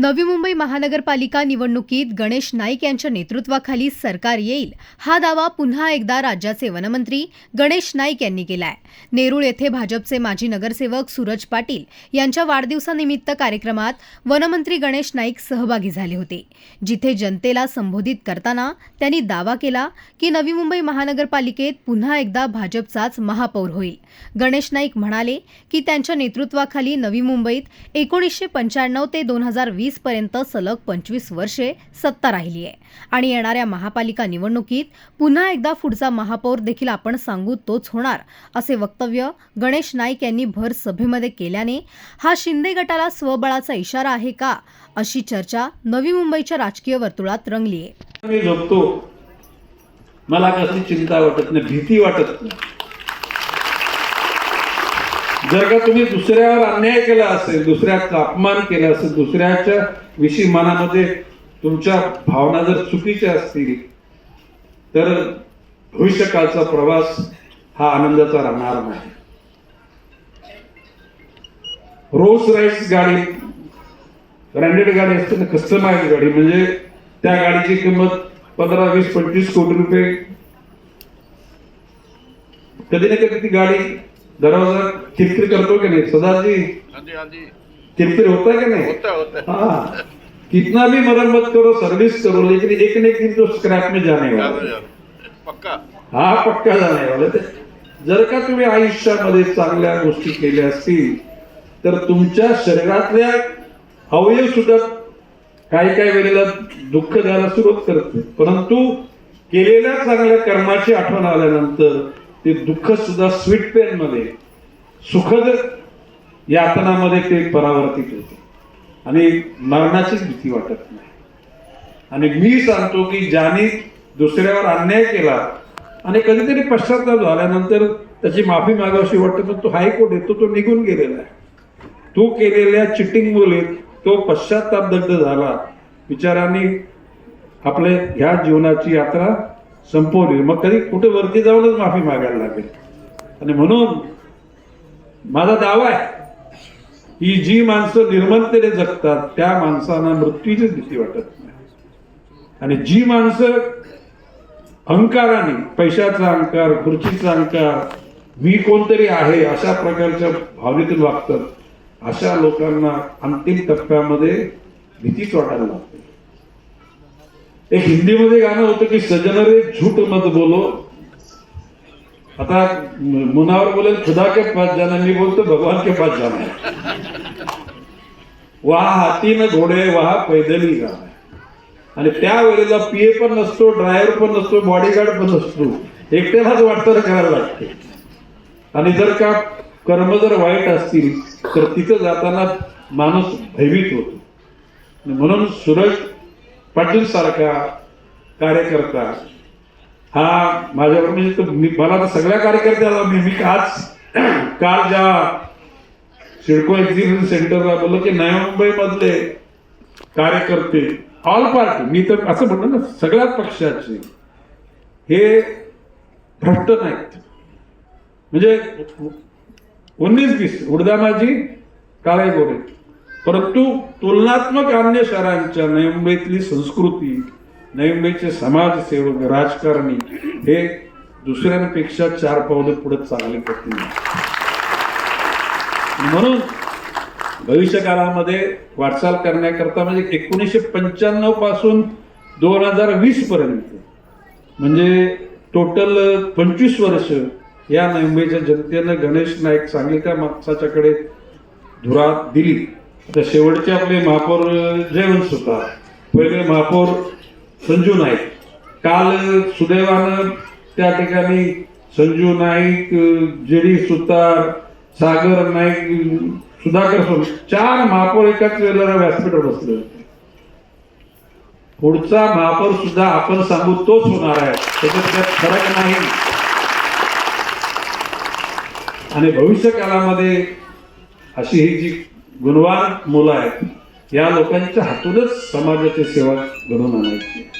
नवी मुंबई महानगरपालिका निवडणुकीत गणेश नाईक यांच्या नेतृत्वाखाली सरकार येईल. हा दावा पुन्हा एकदा राज्याचे वनमंत्री गणेश नाईक यांनी केलाय. नेरूळ येथे भाजपचे माजी नगरसेवक सूरज पाटील यांच्या वाढदिवसानिमित्त कार्यक्रमात वनमंत्री गणेश नाईक सहभागी झाले होते. जिथे जनतेला संबोधित करताना त्यांनी दावा केला की नवी मुंबई महानगरपालिकेत पुन्हा एकदा भाजपचाच महापौर होईल. गणेश नाईक म्हणाले की त्यांच्या नेतृत्वाखाली नवी मुंबईत एकोणीसशे पंच्याण्णव ते दोन हजार वीस पर्यंत सलग पंचवीस वर्षे सत्ता राहिली आहे. आणि येणाऱ्या महापालिका निवडणुकीत पुन्हा एकदा पुढचा महापौर देखील आपण सांगू तोच होणार असे वक्तव्य गणेश नाईक यांनी भर सभेमध्ये केल्याने हा शिंदे गटाला स्वबळाचा इशारा आहे का अशी चर्चा नवी मुंबईच्या राजकीय वर्तुळात रंगली आहे. मला कसली चिंता वाटत नाही भीती वाटत नाही. जर का तुम्ही दुसऱ्यावर अन्याय केला असेल दुसऱ्याचा अपमान केला असेल दुसऱ्याच्या विषयी मनामध्ये तुमच्या भावना जर चुकीच्या असतील तर भविष्यकाळचा प्रवास हा आनंदाचा राहणार नाही. रोल्स राईस गाडी ब्रँडेड गाडी असते ना कस्टमाइज गाडी म्हणजे त्या गाडीची किंमत पंधरा वीस पंचवीस कोटी रुपये. कधी ना कधी ती गाडी दरवाजा किरकिर करतो की नाही? सदाजी किरकिर होता है कि नहीं? होता होता है. कितना भी मरम्मत करो सर्विस करो लेकिन एक न एक दिन तो स्क्रैप में जाने वाला जाना है. जाना पक्का? हा पक्का जाणे वाला ते जर का तुम्ही आयुष्यामध्ये चांगल्या गोष्टी केल्या असतील तर तुमच्या शरीरातल्या अवयव सुद्धा काही काही वेळेला दुःख द्यायला सुरुवात करते. परंतु केलेल्या चांगल्या कर्माची आठवण आल्यानंतर ते दुःख सुद्धा स्वीट पेन मध्ये सुखद यातनामध्ये ते परावर्तित होते. आणि मरणाचीच भीती वाटत नाही. आणि मी सांगतो की ज्याने दुसऱ्यावर अन्याय केला आणि कधीतरी पश्चाताप झाल्यानंतर त्याची माफी मागावशी वाटते तर तो हायकोर्ट येतो तो निघून गेलेला आहे. तो केलेल्या चिटिंग मुले तो पश्चाताप दग्ध झाला. विचारांनी आपले ह्या जीवनाची यात्रा संपवली. मग कधी कुठे वरती जाऊनच माफी मागायला लागेल. आणि म्हणून माझा दावा आहे ही जी माणसं निर्मलतेने जगतात त्या माणसांना मृत्यूचीच भीती वाटत नाही. आणि जी माणसं अहंकाराने पैशाचा अहंकार खुर्चीचा अहंकार मी कोणतरी आहे अशा प्रकारच्या भावनेतून वागतात अशा लोकांना अंतिम टप्प्यामध्ये भीतीच वाटायला लागते. एक हिंदीमध्ये गाणं होतं की सजनरे झूठ मत बोलो. आता मुनावर बोले खुदा के पास जाना मी बोलतो भगवान के पास जाना है. वहा हाती न घोडे वहा पैदली जाणार आणि त्या वेळेला पीए पण नसतो ड्रायव्हर पण नसतो बॉडीगार्ड पण नसतो. एकट्यालाच वाटतं करायला लागते. आणि जर का कर्म जर वाईट असतील तर तिथं जाताना माणूस भयभीत होतो. म्हणून सूरज पाटील सारखा कार्यकर्ता. हा माझ्यावर म्हणजे मी मला सगळ्या कार्यकर्त्याला मी मी आज काल ज्या सिडको एक्झिबिशन सेंटरला बोललो की नवी मुंबईमधले कार्यकर्ते ऑल पार्टी मी तर असं म्हणतो ना सगळ्याच पक्षाचे हे भ्रष्ट नाहीत. म्हणजे उन्नीस वीस उडदामाजी काळे गोरे परंतु तुलनात्मक अन्य शहरांच्या नवी मुंबईतली संस्कृती नवी मुंबईचे समाजसेवक राजकारणी हे दुसऱ्यांपेक्षा चार पावलं पुढे चांगले करतील म्हणून भविष्य काळामध्ये वाटचाल करण्याकरता म्हणजे एकोणीसशे पंच्याण्णवपासून दोन हजार वीस पर्यंत म्हणजे टोटल पंचवीस वर्ष या मुंबईच्या जनतेनं गणेश नाईक सांगलीकर माणसाच्याकडे धुरा दिली. तर शेवटचे आपले महापौर जयवंत सुतार पहिले महापौर संजू नाईक. काल सुदैवानं त्या ठिकाणी संजू नाईक जे डी सुतार सागर नाईक सुधाकर सोन चार महापौर एकाच वेळेला व्यासपीठावर बसले होते. पुढचा महापौर सुद्धा आपण सांगू तोच होणार आहे. त्याच्यात त्यात फरक नाही. आणि भविष्य काळामध्ये अशी ही जी गुणवान मुलं आहेत. या लोकांच्या हातूनच समाजाची सेवा घडवून आणायची.